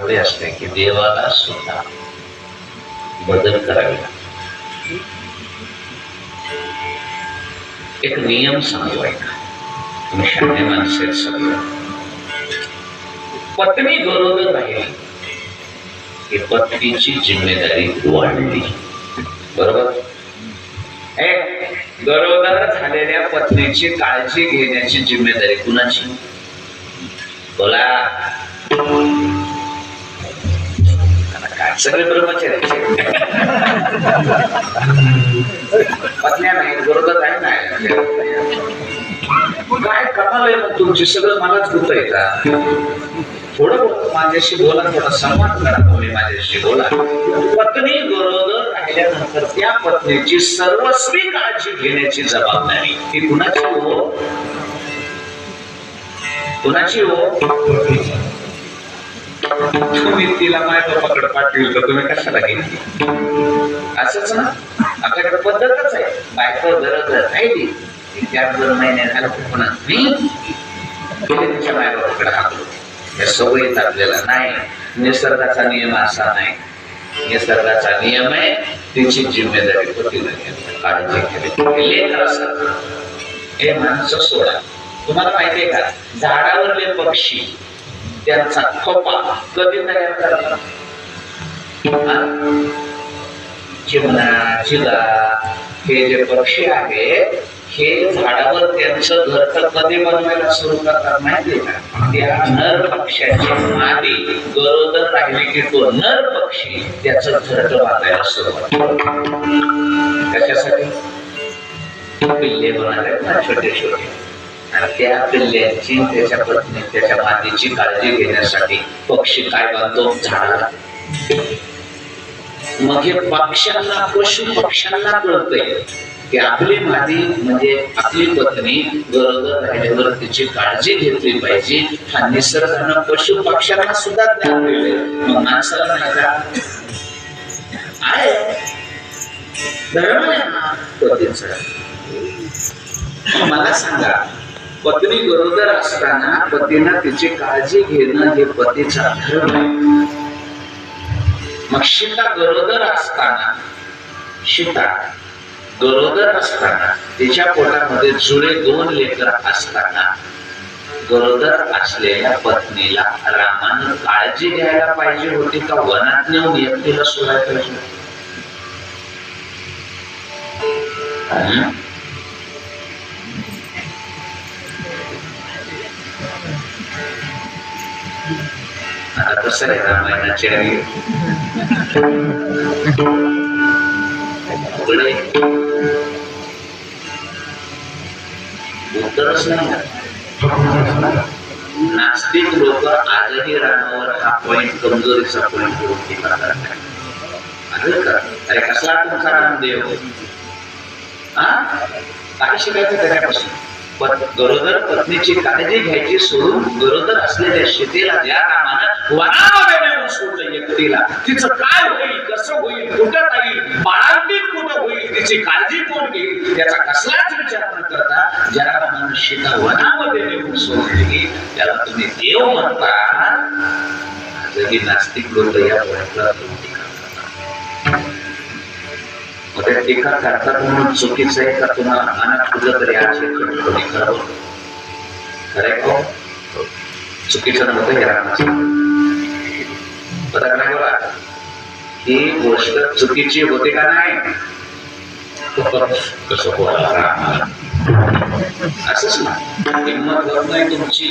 एवढे असते की देवाला सुद्धा बदल करावे लागतात. एक नियम सांगू तुम्ही शहाणे माणसे सगळं. पत्नी बरोबर राहिली. की पत्नीची जिम्मेदारी वाढली. बरोबर? गरोदर झालेल्या पत्नीची काळजी घेण्याची जिम्मेदारी कुणाची? बोला. सगळे ब्रह्मचारी पत्न्या नाही गरोदर आहे नाही. काय कमाल आहे मग तुमची? सगळं मलाच होत आहे का? थोडं बहुत माझ्याशी बोला थोडा संवाद करा तुम्ही माझ्याशी बोला. पत्नी गरोदर राहिल्यानंतर त्या पत्नीची सर्वस्वी काळजी घेण्याची जबाबदारी. ती कुणाची हो? कुणाची हो? तुम्ही तिला माय पकड पाठविल तर तुम्ही कशाला घेतली असंच ना? आपल्याकडे पद्धतच आहे. बायको गरज आहे ती. ती चार दोन महिने झालं पुन्हा मी गेले तिच्या माय पकड हाकलो या सवयीत आपल्याला नाही. निसर्गाचा नियम असा नाही. निसर्गाचा नियम आहे तिची जिम्मेदारी पतीला काळजी घ्यावी. लेकर असत हे माणसं सोडा. तुम्हाला माहितीये का? झाडावरले पक्षी त्यांचा खोपा कधी तयार करा चिमणा चिला हे जे पक्षी आहेत हे झाडावर त्यांचं तर कधी बनवायला सुरू करतात नाही का? त्या नर पक्ष्याची आधी गरोदर राहिली की तो नर पक्षी त्याच घर बांधायला सुरुवात त्याच्यासाठी पिल्ले होणारे छोटे छोटे आणि त्या पिल्ल्याची त्याच्या पत्नी त्याच्या मातीची काळजी घेण्यासाठी पक्षी काय बांधतो? झाडाला. मग हे पक्ष्यांना पशु पक्ष्यांना कळतंय की आपली माती म्हणजे आपली पत्नी गरोदर राहिल्यावर तिची काळजी घेतली पाहिजे. हा निसर्गानं पशु पक्ष्यांना सुद्धा ज्ञान दिले मग माणसाला नाही का आहे धर्म आहे हा पतीचा. मला सांगा पत्नी गरोदर असताना पतीनं तिची काळजी घेणं हे पतीचा धर्म मग सीता गरोदर असताना सीता गरोदर असताना तिच्या पोटामध्ये जुळे दोन लेकर असताना गरोदर असलेल्या पत्नीला रामानं काळजी घ्यायला पाहिजे होती का? वनात नेऊन एकटीला सोडायला पाहिजे होती? हं? आता कसं आहे रामायणाचे आणि पुढे उत्तरच नाही नास्तिक लोक आजही रामावर हा पॉइंट कमजोरीचा पॉइंट करून टीका करतात आजही करा अरे कसला तुमचा रामदेव हा काय शिकायचं त्याच्यापासून पण गरोदर पत्नीची काळजी घ्यायची सोडून गरोदर असलेल्या शेतीला ज्या कामानं वनामध्ये सोडलं तिचं काय होईल कसं होईल कुठं राहील बाळांतीत कुठं होईल तिची काळजी कोण घेईल त्याचा कसलाच विचार न करता ज्या रामानं शेता वनामध्ये नेऊन सोडली त्याला तुम्ही देव म्हणता. जरी नास्तिक लोक या प्रयत्नाला तुम्ही मग एका करतात म्हणून चुकीचं आहे का तुम्हाला मनात कुठलं तरी आज खरंय का हो? चुकीचं नव्हतं हे रामाचं बघा ही गोष्ट चुकीची होते का नाही? कसं बोला रामाला असंच ना. हिंमत होत नाही तुमची.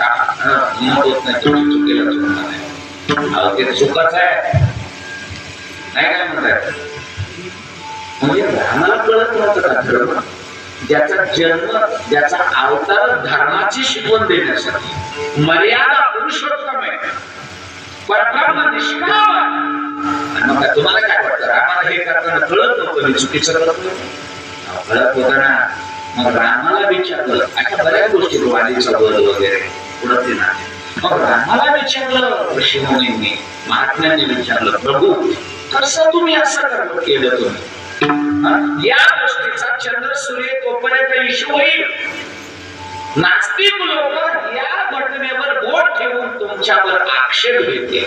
हिंमत होत नाही तुमची. चुकीला चुकणार नाही. अहो, ते चुकाच आहे. नाही काय म्हणताय? म्हणजे राहणार कळत नव्हतं धर्म ज्याचा जन्म ज्याचा अवतार धर्माची शिकवण देण्यासाठी. मर्यादा पुरुषोत्तम आहे. परब्रह्म निष्काम मग तुम्हाला काय वाटतं? रामाला हे करताना कळत नव्हतं मी चुकीचं करत कळत होतं ना. मग रामाला विचारलं अशा बऱ्याच गोष्टी वगैरे ते नाही. मग रामाला विचारलं ऋषीमुनींनी महात्म्यांनी विचारलं प्रभू कसं तुम्ही असं केलं तुम्ही? या गोष्टीचा चंद्र सूर्य तोपर्यंत इशू होईल. नास्तिक लोक या घटनेवर बोट ठेवून तुमच्यावर आक्षेप घेते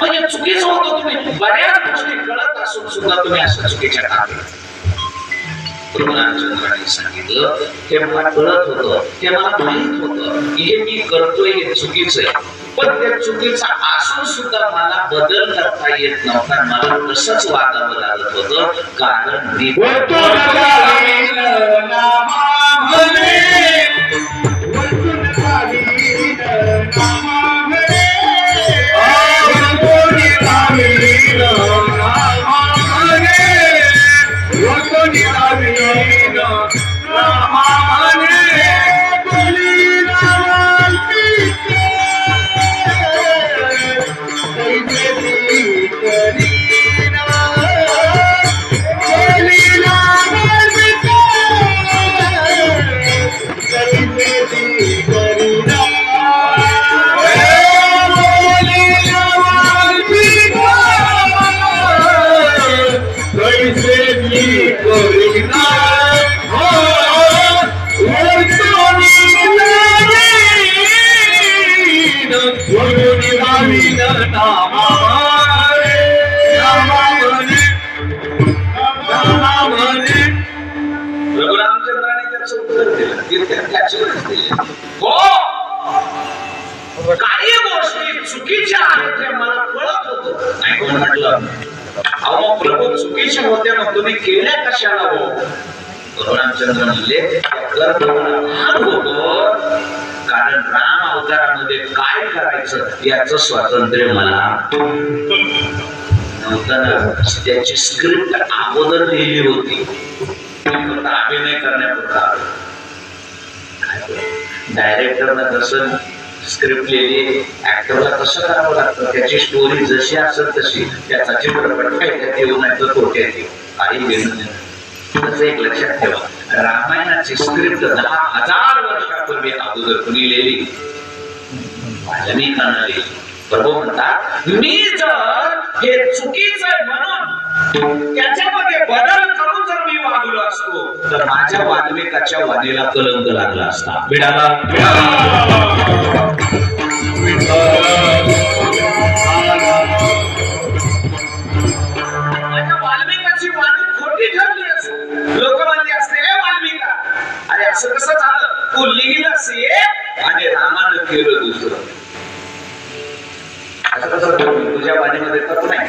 म्हणजे चुकीचं होतं तुम्ही. बऱ्याच गोष्टी कळत असून सुद्धा तुम्ही अशा चुकीच्या टाकल्या सांगितलं ते मला कळत होतं ते मला माहीत होतं हे मी करतोय हे चुकीचं आहे. पण त्या चुकीचा असून सुद्धा मला बदल करता येत नव्हता. मला तसंच वागावं लागत होतं. कारण काही गोष्टी चुकीच्या आहेत हे मला कळत नाही कोण म्हटलं अहो प्रभू चुकीच्या होत्या मग तुम्ही केल्या कशाला हो? रघुरामचंद्र म्हणले कर्म होतो कारण राम अवतारामध्ये काय करायचं याच स्वातंत्र्य मला नव्हतं त्याची स्क्रिप्ट अगोदर लिहिली होती. फक्त अभिनय करण्यापुरता डायरेक्टरनं कसं स्क्रिप्ट लिहिली ऍक्टरला कसं करावं लागतं. त्याची स्टोरी जशी असेल तशी त्याचा चित्रपट फायद्यात येऊ नाही तर तोट्यात येऊ काही घेणं नाही. एक लक्षात ठेवा. रामायणाची स्क्रिप्ट दहा हजार वर्षापूर्वी अगोदर कुणी लिहिली वाल्मिकानं लिहिली प्रभू म्हणतात मी जर हे चुकीचं आहे म्हणून त्याच्यामध्ये बदल करून जर मी वागलो असतो तर माझ्या वाल्मिकाच्या वादीला कलंक लागला असता. बिडाला असं कसं झालं? तू लिहिलंस एक आणि रामानं केलं दुसरं. असं कसं तुझ्या वाणीमध्ये तर नाही.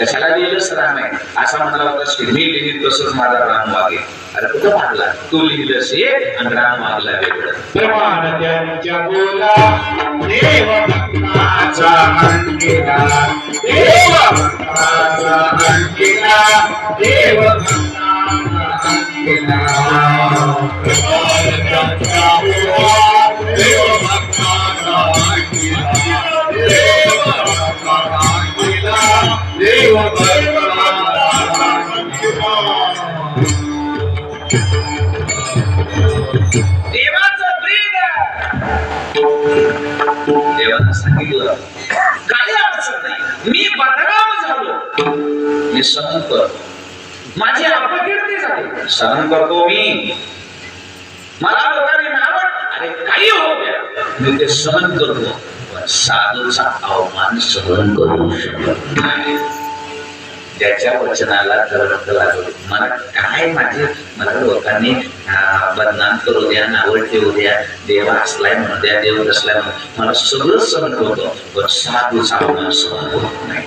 कशाला लिहिलंच राम आहे? असा म्हणाला होता की मी लिहित तसंच माझा राम वागे अरे कुठं मागला तू लिहिलंस एक आणि राम मागला वेगळं. प्रमाण देव देवानं सांगितलं काही अडचण नाही. मी बदनाम झालो. मी करतो माझी अपकीर्ती सहन करतो मी. मला लोकांनी नाव अरे काही हो मी ते सहन करतो. पण साधूचा अवमान सहन करू शकत नाही. त्याच्या वचनाला कलंक लागलो. मला काय माझे मला लोकांनी बदनाम करू द्या नावड ठेवू द्या. देव असलाय म्हणू द्या देव नसलाय म्हणू. मला सगळं सहन होतं पण साधूचा अवमान सहन होत नाही.